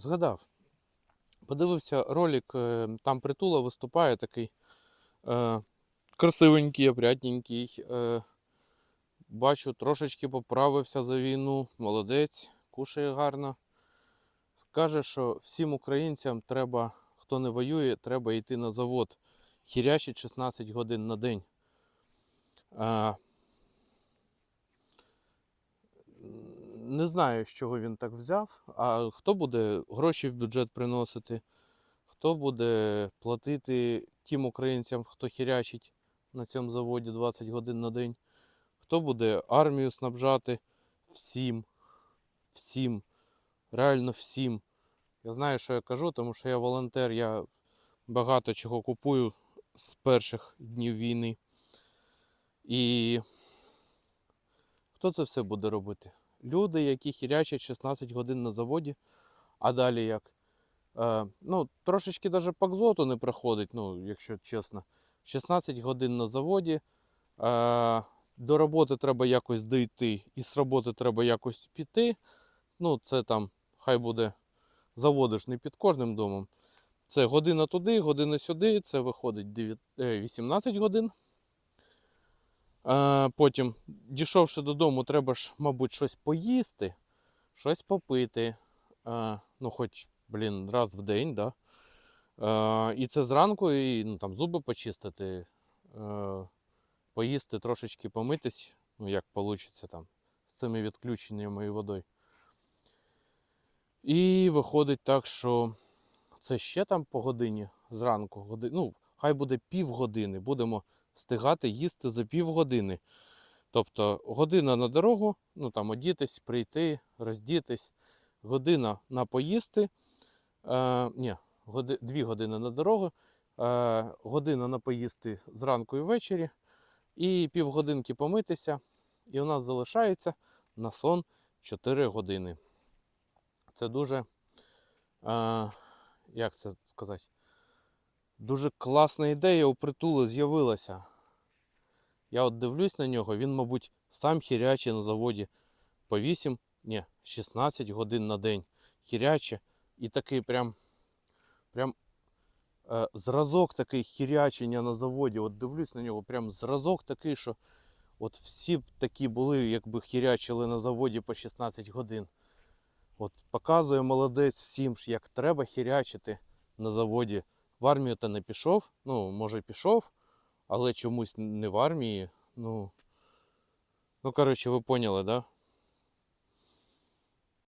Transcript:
згадав. Подивився ролик, е, там притула виступає такий е, красивенький, опрятненький. Е, бачу, трошечки поправився за війну. Молодець, кушає гарно. Каже, що всім українцям треба, хто не воює, треба йти на завод. Хірячить 16 годин на день. Е, не знаю, з чого він так взяв. А хто буде гроші в бюджет приносити, хто буде платити тим українцям, хто хірячить на цьому заводі 20 годин на день, хто буде армію снабжати всім, всім, реально всім. Я знаю, що я кажу, тому що я волонтер, я багато чого купую з перших днів війни. І хто це все буде робити? Люди, які хірячать 16 годин на заводі, а далі як? Е, ну, трошечки навіть по не проходить, ну, якщо чесно. 16 годин на заводі. Е, до роботи треба якось дійти, і з роботи треба якось піти. Ну, це там, хай буде заводиш не під кожним домом. Це година туди, година сюди, це виходить 9, е, 18 годин. Потім, дійшовши додому, треба ж, мабуть, щось поїсти, щось попити. Ну, хоч, блін, раз в день, да? І це зранку, і ну, там, зуби почистити, поїсти, трошечки помитись, ну, як вийде там, з цими відключеннями і водою. І виходить так, що це ще там по годині зранку, ну, хай буде півгодини, будемо встигати їсти за півгодини. Тобто година на дорогу, ну там одітись, прийти, роздітись, година на поїсти. Е, ні, годи, дві години на дорогу, е, година на поїсти зранку і ввечері, і півгодинки помитися. І у нас залишається на сон 4 години. Це дуже, е, як це сказати, дуже класна ідея у притулу з'явилася. Я от дивлюсь на нього, він, мабуть, сам хіряче на заводі по 8, ні, 16 годин на день. Хіряче. І такий прям, прям е, зразок такий хірячення на заводі. От дивлюсь на нього, прям зразок такий, що от всі б такі були, якби хірячили на заводі по 16 годин. От показує молодець всім, як треба хірячити на заводі. В армію та не пішов, ну, може пішов, але чомусь не в армії. Ну, ну коротше, ви поняли, да?